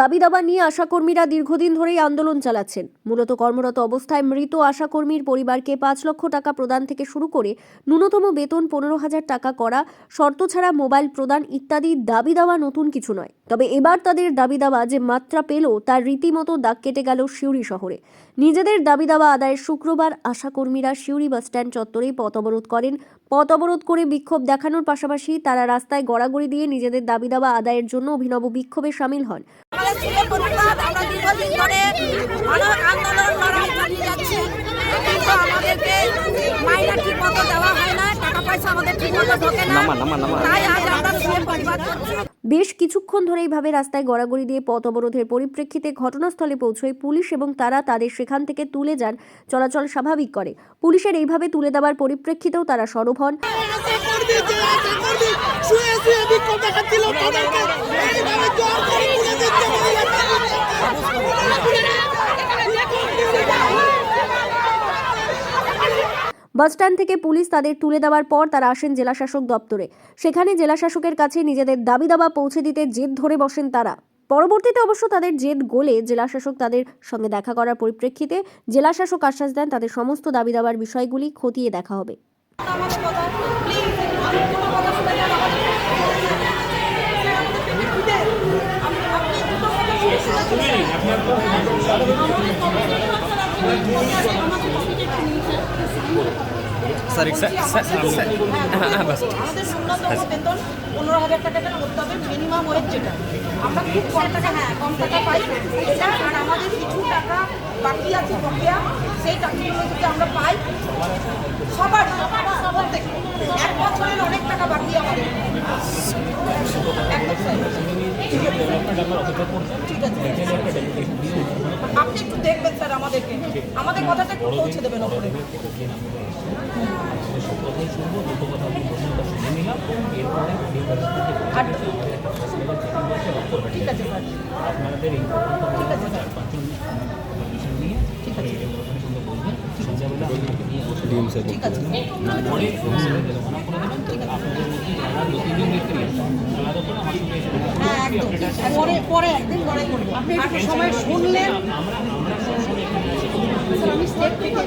দাবি দাবা নিয়ে আশাকর্মীরা দীর্ঘদিন ধরেই আন্দোলন চালাচ্ছেন। মূলত কর্মরত অবস্থায় মৃত আশাকর্মীর পরিবারকে পাঁচ লক্ষ টাকা প্রদান থেকে শুরু করে ন্যূনতম বেতন পনেরো হাজার টাকা করা, শর্ত ছাড়া মোবাইল প্রদান ইত্যাদি দাবি দাওয়া নতুন কিছু নয়। তবে এবার তাদের দাবি দাওয়া যে মাত্রা পেল তার রীতিমতো দাগ কেটে গেল সিউড়ি শহরে। নিজেদের দাবি দাওয়া আদায়ের শুক্রবার আশাকর্মীরা সিউড়ি বাসস্ট্যান্ড চত্বরেই পথ অবরোধ করেন। পথ অবরোধ করে বিক্ষোভ দেখানোর পাশাপাশি তারা রাস্তায় গড়াগড়ি দিয়ে নিজেদের দাবি দাওয়া আদায়ের জন্য অভিনব বিক্ষোভে সামিল হয় না টাকা পয়সা আমাদের ঠিক মতো ঢোকে না তাই আজ আমরা ছেলে প্রতিবাদ করছি বেশ কিছুক্ষণ ধরে এইভাবে রাস্তায় গড়াগড়ি দিয়ে পথ অবরোধের পরিপ্রেক্ষিতে ঘটনাস্থলে পৌঁছয় পুলিশ এবং তারা তাদের সেখান থেকে তুলে যান চলাচল স্বাভাবিক করে। পুলিশের এইভাবে তুলে দেওয়ার পরিপ্রেক্ষিতেও তারা সরব হন। শুয়ে শুয়ে বিক্ষোভ দেখাচ্ছিল তাদেরকে। এইভাবে জোর করে বাসস্ট্যান্ড থেকে পুলিশ তাদের তুলে দেওয়ার পর তারা আসেন জেলাশাসক দপ্তরে। সেখানে জেলাশাসকের কাছে নিজেদের দাবি দাবা পৌঁছে দিতে জেদ ধরে বসেন তারা। পরবর্তীতে অবশ্য তাদের জেদ গোলে জেলাশাসক তাদের সঙ্গে দেখা করার পরিপ্রেক্ষিতে জেলাশাসক আশ্বাস দেন, তাদের সমস্ত দাবি দাবার বিষয়গুলি খতিয়ে দেখা হবে। স্যার হ্যাঁ বাস আমাদের ন্যূনতম বেতন, পনেরো হাজার টাকা যেটা করতে হবে মিনিমাম ওয়েজ যেটা। আমরা খুব কম টাকা হ্যাঁ কম টাকা পাই। এটা আর আমাদের কিছু টাকা বাকি আছে বকেয়া, সেই টাকাগুলো যদি আমরা পাই সবার সবার আপনি একটু দেখবেন স্যার আমাদেরকে। আমাদের কথাটা একটু পৌঁছে দেবেন ওপরে। ঠিক আছে স্যার। ঠিক আছে স্যার। ঠিক আছে। হ্যাঁ পরে একদিন পরে করব আপনি একটু সময় শুনলেন আমি স্টেট থেকে